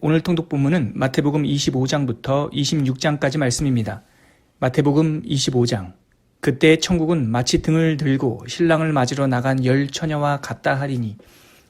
오늘 통독 본문은 마태복음 25장부터 26장까지 말씀입니다. 마태복음 25장. 그때 천국은 마치 등을 들고 신랑을 맞으러 나간 열 처녀와 같다 하리니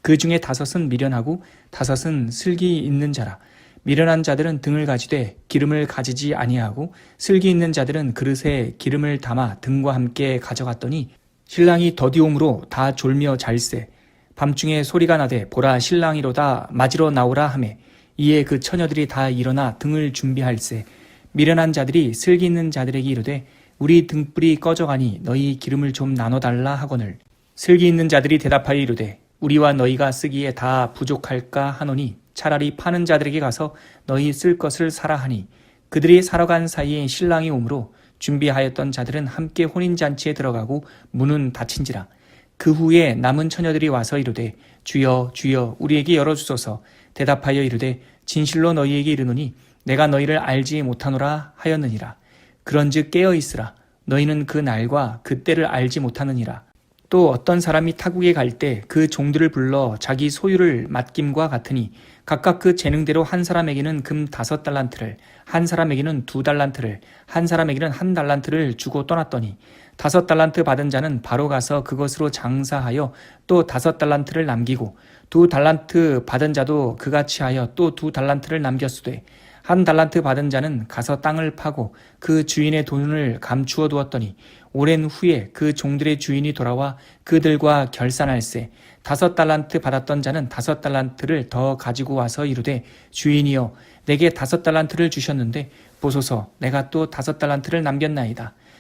그 중에 다섯은 미련하고 다섯은 슬기 있는 자라. 미련한 자들은 등을 가지되 기름을 가지지 아니하고 슬기 있는 자들은 그릇에 기름을 담아 등과 함께 가져갔더니 신랑이 더디옴으로 다 졸며 잘세. 밤중에 소리가 나되 보라 신랑이로다 맞으러 나오라 하매 이에 그 처녀들이 다 일어나 등을 준비할세. 미련한 자들이 슬기 있는 자들에게 이르되 우리 등불이 꺼져가니 너희 기름을 좀 나눠달라 하거늘. 슬기 있는 자들이 대답하여 이르되 우리와 너희가 쓰기에 다 부족할까 하노니 차라리 파는 자들에게 가서 너희 쓸 것을 사라 하니. 그들이 사러 간 사이에 신랑이 오므로 준비하였던 자들은 함께 혼인잔치에 들어가고 문은 닫힌지라. 그 후에 남은 처녀들이 와서 이르되 주여 주여 우리에게 열어주소서 대답하여 이르되 진실로 너희에게 이르노니 내가 너희를 알지 못하노라 하였느니라. 그런즉 깨어 있으라. 너희는 그 날과 그 때를 알지 못하느니라. 또 어떤 사람이 타국에 갈 때 그 종들을 불러 자기 소유를 맡김과 같으니 각각 그 재능대로 한 사람에게는 금 다섯 달란트를 한 사람에게는 두 달란트를 한 사람에게는 한 달란트를 주고 떠났더니 다섯 달란트 받은 자는 바로 가서 그것으로 장사하여 또 다섯 달란트를 남기고 두 달란트 받은 자도 그같이 하여 또 두 달란트를 남겼으되 한 달란트 받은 자는 가서 땅을 파고 그 주인의 돈을 감추어 두었더니 오랜 후에 그 종들의 주인이 돌아와 그들과 결산할세. 다섯 달란트 받았던 자는 다섯 달란트를 더 가지고 와서 이르되 주인이여 내게 다섯 달란트를 주셨는데 보소서 내가 또 다섯 달란트를 남겼나이다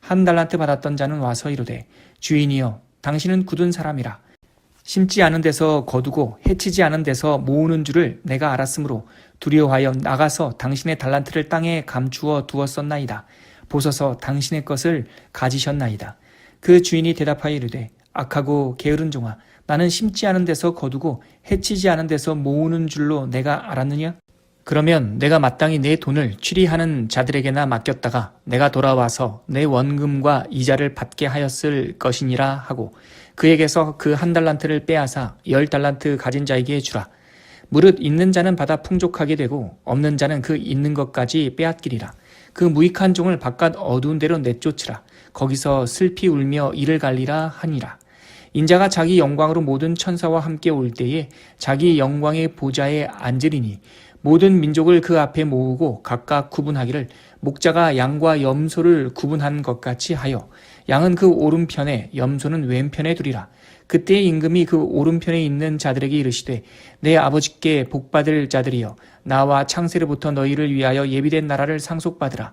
한 달란트 받았던 자는 와서 이르되 주인이여 당신은 굳은 사람이라 심지 않은 데서 거두고 해치지 않은 데서 모으는 줄을 내가 알았으므로 두려워하여 나가서 당신의 달란트를 땅에 감추어 두었었나이다. 보소서 당신의 것을 가지셨나이다. 그 주인이 대답하여 이르되 악하고 게으른 종아 나는 심지 않은 데서 거두고 해치지 않은 데서 모으는 줄로 내가 알았느냐? 그러면 내가 마땅히 내 돈을 취리하는 자들에게나 맡겼다가 내가 돌아와서 내 원금과 이자를 받게 하였을 것이니라 하고 그에게서 그 한 달란트를 빼앗아 열 달란트 가진 자에게 주라. 무릇 있는 자는 받아 풍족하게 되고 없는 자는 그 있는 것까지 빼앗기리라. 그 무익한 종을 바깥 어두운 데로 내쫓으라. 거기서 슬피 울며 이를 갈리라 하니라. 인자가 자기 영광으로 모든 천사와 함께 올 때에 자기 영광의 보좌에 앉으리니 모든 민족을 그 앞에 모으고 각각 구분하기를 목자가 양과 염소를 구분한 것 같이 하여 양은 그 오른편에 염소는 왼편에 두리라. 그때의 임금이 그 오른편에 있는 자들에게 이르시되 내 아버지께 복받을 자들이여 나와 창세로부터 너희를 위하여 예비된 나라를 상속받으라.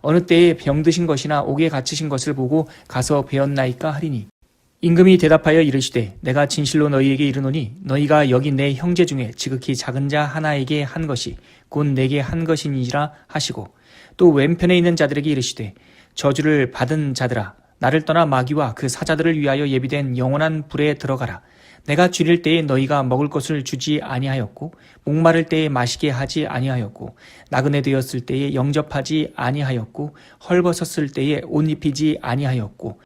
어느 때에 병드신 것이나 옥에 갇히신 것을 보고 가서 배웠나이까 하리니. 임금이 대답하여 이르시되 내가 진실로 너희에게 이르노니 너희가 여기 내 형제 중에 지극히 작은 자 하나에게 한 것이 곧 내게 한 것이니라 하시고 또 왼편에 있는 자들에게 이르시되 저주를 받은 자들아 나를 떠나 마귀와 그 사자들을 위하여 예비된 영원한 불에 들어가라 내가 줄일 때에 너희가 먹을 것을 주지 아니하였고 목마를 때에 마시게 하지 아니하였고 나그네 되었을 때에 영접하지 아니하였고 헐벗었을 때에 옷 입히지 아니하였고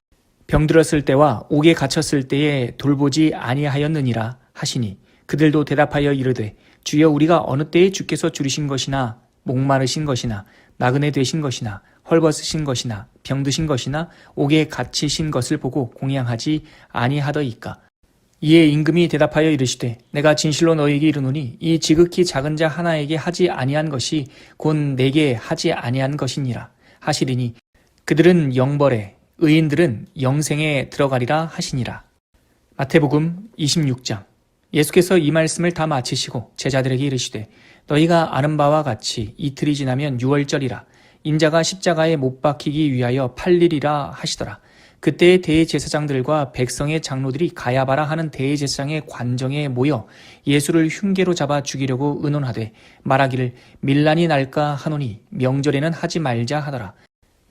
병들었을 때와 옥에 갇혔을 때에 돌보지 아니하였느니라 하시니 그들도 대답하여 이르되 주여 우리가 어느 때에 주께서 줄이신 것이나 목마르신 것이나 나그네 되신 것이나 헐벗으신 것이나 병드신 것이나 옥에 갇히신 것을 보고 공양하지 아니하더이까 이에 임금이 대답하여 이르시되 내가 진실로 너희에게 이르노니 이 지극히 작은 자 하나에게 하지 아니한 것이 곧 내게 하지 아니한 것이니라 하시리니 그들은 영벌에 의인들은 영생에 들어가리라 하시니라 마태복음 26장 예수께서 이 말씀을 다 마치시고 제자들에게 이르시되 너희가 아는 바와 같이 이틀이 지나면 유월절이라 인자가 십자가에 못 박히기 위하여 팔리리라 하시더라. 그때의 대제사장들과 백성의 장로들이 가야바라 하는 대제사장의 관정에 모여 예수를 흉계로 잡아 죽이려고 의논하되 말하기를 밀란이 날까 하노니 명절에는 하지 말자 하더라.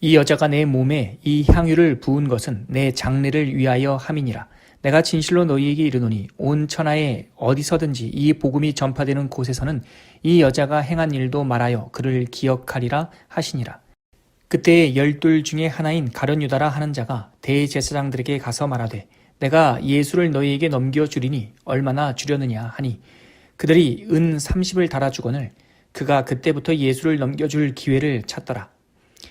이 여자가 내 몸에 이 향유를 부은 것은 내 장례를 위하여 함이니라. 내가 진실로 너희에게 이르노니 온 천하에 어디서든지 이 복음이 전파되는 곳에서는 이 여자가 행한 일도 말하여 그를 기억하리라 하시니라. 그때 열둘 중에 하나인 가룟 유다라 하는 자가 대제사장들에게 가서 말하되 내가 예수를 너희에게 넘겨 주리니 얼마나 주려느냐 하니 그들이 은 30을 달아 주거늘 그가 그때부터 예수를 넘겨 줄 기회를 찾더라.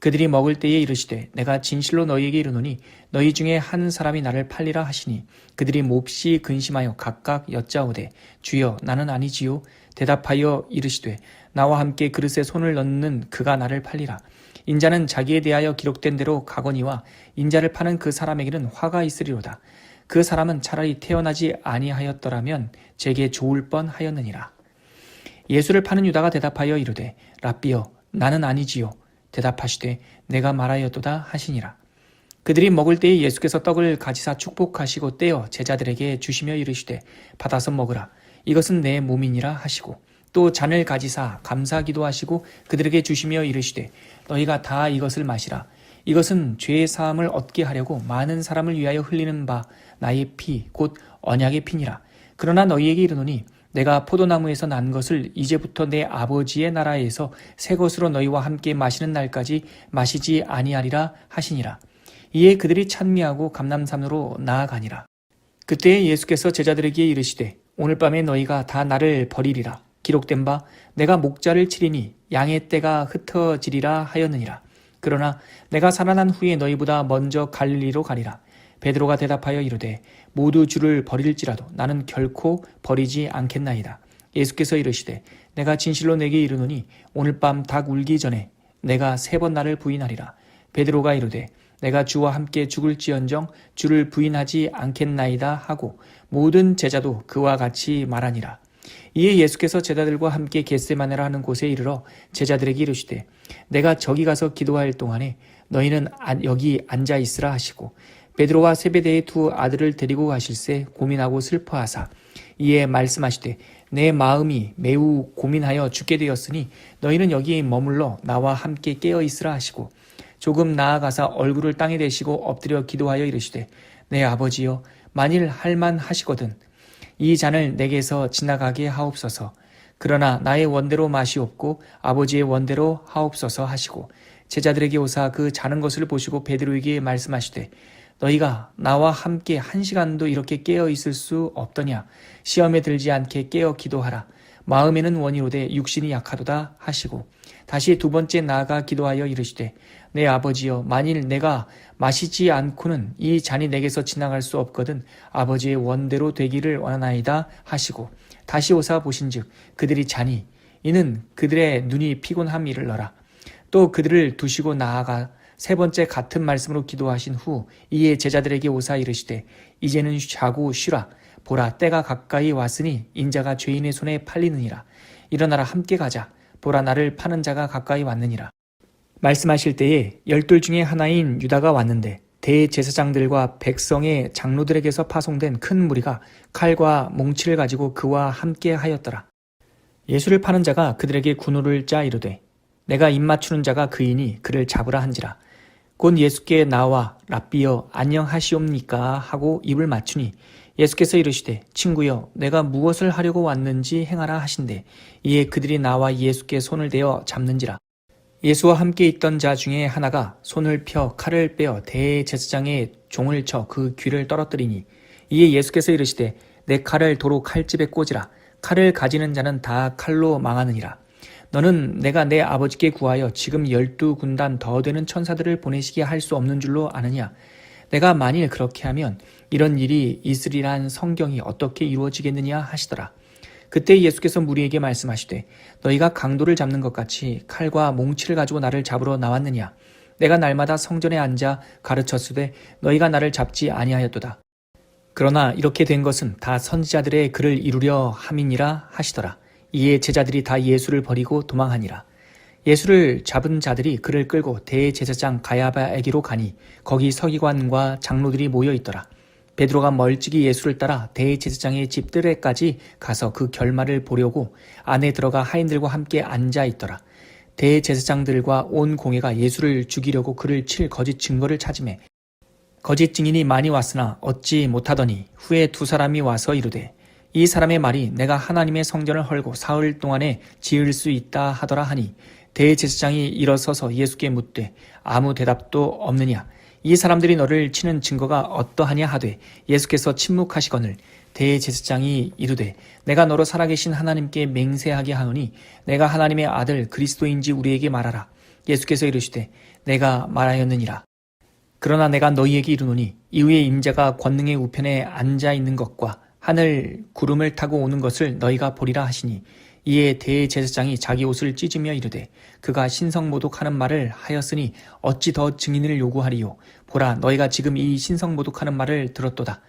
그들이 먹을 때에 이르시되 내가 진실로 너희에게 이르노니 너희 중에 한 사람이 나를 팔리라 하시니 그들이 몹시 근심하여 각각 여짜오되 주여 나는 아니지요. 대답하여 이르시되 나와 함께 그릇에 손을 넣는 그가 나를 팔리라. 인자는 자기에 대하여 기록된 대로 가거니와 인자를 파는 그 사람에게는 화가 있으리로다. 그 사람은 차라리 태어나지 아니하였더라면 제게 좋을 뻔하였느니라. 예수를 파는 유다가 대답하여 이르되 라비여 나는 아니지요 대답하시되 내가 말하였도다 하시니라. 그들이 먹을 때에 예수께서 떡을 가지사 축복하시고 떼어 제자들에게 주시며 이르시되 받아서 먹으라. 이것은 내 몸이니라 하시고 또 잔을 가지사 감사기도 하시고 그들에게 주시며 이르시되 너희가 다 이것을 마시라. 이것은 죄의 사함을 얻게 하려고 많은 사람을 위하여 흘리는 바 나의 피 곧 언약의 피니라. 그러나 너희에게 이르노니 내가 포도나무에서 난 것을 이제부터 내 아버지의 나라에서 새 것으로 너희와 함께 마시는 날까지 마시지 아니하리라 하시니라. 이에 그들이 찬미하고 감남산으로 나아가니라. 그때 예수께서 제자들에게 이르시되 오늘 밤에 너희가 다 나를 버리리라. 기록된 바 내가 목자를 치리니 양의 떼가 흩어지리라 하였느니라. 그러나 내가 살아난 후에 너희보다 먼저 갈릴리로 가리라. 베드로가 대답하여 이르되 모두 주를 버릴지라도 나는 결코 버리지 않겠나이다. 예수께서 이르시되 내가 진실로 내게 이르노니 오늘 밤 닭 울기 전에 내가 세 번 나를 부인하리라. 베드로가 이르되 내가 주와 함께 죽을지언정 주를 부인하지 않겠나이다 하고 모든 제자도 그와 같이 말하니라. 이에 예수께서 제자들과 함께 겟세마네라 하는 곳에 이르러 제자들에게 이르시되 내가 저기 가서 기도할 동안에 너희는 여기 앉아 있으라 하시고 베드로와 세베대의 두 아들을 데리고 가실새 고민하고 슬퍼하사 이에 말씀하시되 내 마음이 매우 고민하여 죽게 되었으니 너희는 여기에 머물러 나와 함께 깨어 있으라 하시고 조금 나아가사 얼굴을 땅에 대시고 엎드려 기도하여 이르시되 내 아버지여 만일 할만 하시거든 이 잔을 내게서 지나가게 하옵소서. 그러나 나의 원대로 맛이 없고 아버지의 원대로 하옵소서 하시고 제자들에게 오사 그 자는 것을 보시고 베드로에게 말씀하시되 너희가 나와 함께 한 시간도 이렇게 깨어 있을 수 없더냐? 시험에 들지 않게 깨어 기도하라. 마음에는 원이로되 육신이 약하도다 하시고 다시 두 번째 나아가 기도하여 이르시되 내 아버지여 만일 내가 마시지 않고는 이 잔이 내게서 지나갈 수 없거든 아버지의 원대로 되기를 원하나이다 하시고 다시 오사 보신즉 그들이 잔이 이는 그들의 눈이 피곤함이를 너라. 또 그들을 두시고 나아가 세 번째 같은 말씀으로 기도하신 후 이에 제자들에게 오사 이르시되 이제는 자고 쉬라 보라 때가 가까이 왔으니 인자가 죄인의 손에 팔리느니라 일어나라 함께 가자. 보라 나를 파는 자가 가까이 왔느니라. 말씀하실 때에 열둘 중에 하나인 유다가 왔는데 대제사장들과 백성의 장로들에게서 파송된 큰 무리가 칼과 몽치를 가지고 그와 함께 하였더라. 예수를 파는 자가 그들에게 군호를 짜 이르되 내가 입 맞추는 자가 그이니 그를 잡으라 한지라. 곧 예수께 나와 랍비여 안녕하시옵니까? 하고 입을 맞추니 예수께서 이르시되 친구여 내가 무엇을 하려고 왔는지 행하라 하신대. 이에 그들이 나와 예수께 손을 대어 잡는지라. 예수와 함께 있던 자 중에 하나가 손을 펴 칼을 빼어 대제사장의 종을 쳐 그 귀를 떨어뜨리니 이에 예수께서 이르시되 내 칼을 도로 칼집에 꽂으라. 칼을 가지는 자는 다 칼로 망하느니라 너는 내가 내 아버지께 구하여 지금 열두 군단 더 되는 천사들을 보내시게 할 수 없는 줄로 아느냐? 내가 만일 그렇게 하면 이런 일이 있으리란 성경이 어떻게 이루어지겠느냐 하시더라. 그때 예수께서 무리에게 말씀하시되 너희가 강도를 잡는 것 같이 칼과 몽치를 가지고 나를 잡으러 나왔느냐? 내가 날마다 성전에 앉아 가르쳤으되 너희가 나를 잡지 아니하였도다. 그러나 이렇게 된 것은 다 선지자들의 글을 이루려 함이니라 하시더라 이에 제자들이 다 예수를 버리고 도망하니라 예수를 잡은 자들이 그를 끌고 대제사장 가야바에게로 가니 거기 서기관과 장로들이 모여 있더라 베드로가 멀찍이 예수를 따라 대제사장의 집 뜰에까지 가서 그 결말을 보려고 안에 들어가 하인들과 함께 앉아 있더라. 대제사장들과 온 공회가 예수를 죽이려고 그를 칠 거짓 증거를 찾음에 거짓 증인이 많이 왔으나 얻지 못하더니 후에 두 사람이 와서 이르되 이 사람의 말이 내가 하나님의 성전을 헐고 사흘 동안에 지을 수 있다 하더라 하니 대제사장이 일어서서 예수께 묻되 아무 대답도 없느냐? 이 사람들이 너를 치는 증거가 어떠하냐 하되 예수께서 침묵하시거늘 대제사장이 이르되 내가 너로 살아계신 하나님께 맹세하게 하노니 내가 하나님의 아들 그리스도인지 우리에게 말하라. 예수께서 이르시되 내가 말하였느니라. 그러나 내가 너희에게 이르노니 이후에 임자가 권능의 우편에 앉아 있는 것과 하늘 구름을 타고 오는 것을 너희가 보리라 하시니 이에 대제사장이 자기 옷을 찢으며 이르되 그가 신성모독하는 말을 하였으니 어찌 더 증인을 요구하리요? 보라 너희가 지금 이 신성모독하는 말을 들었도다.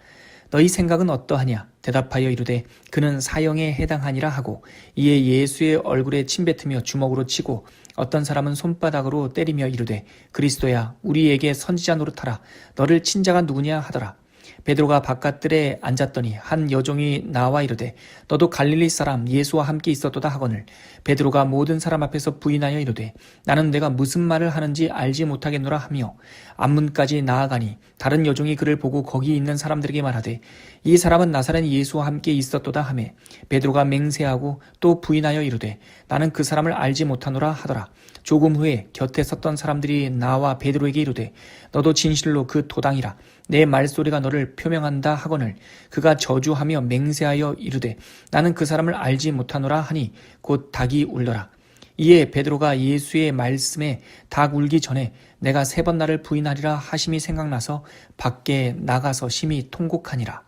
너희 생각은 어떠하냐? 대답하여 이르되 그는 사형에 해당하니라 하고 이에 예수의 얼굴에 침뱉으며 주먹으로 치고 어떤 사람은 손바닥으로 때리며 이르되 그리스도야 우리에게 선지자 노릇하라. 너를 친자가 누구냐 하더라 베드로가 바깥들에 앉았더니 한 여종이 나와 이르되 너도 갈릴리 사람 예수와 함께 있었도다 하거늘. 베드로가 모든 사람 앞에서 부인하여 이르되 나는 내가 무슨 말을 하는지 알지 못하겠노라 하며 앞문까지 나아가니 다른 여종이 그를 보고 거기 있는 사람들에게 말하되 이 사람은 나사렛 예수와 함께 있었도다 하매 베드로가 맹세하고 또 부인하여 이르되 나는 그 사람을 알지 못하노라 하더라. 조금 후에 곁에 섰던 사람들이 나와 베드로에게 이르되 너도 진실로 그 도당이라. 내 말소리가 너를 표명한다 하거늘 그가 저주하며 맹세하여 이르되 나는 그 사람을 알지 못하노라 하니 곧 닭이 울더라. 이에 베드로가 예수의 말씀에 닭 울기 전에 내가 세 번 나를 부인하리라 하심이 생각나서 밖에 나가서 심히 통곡하니라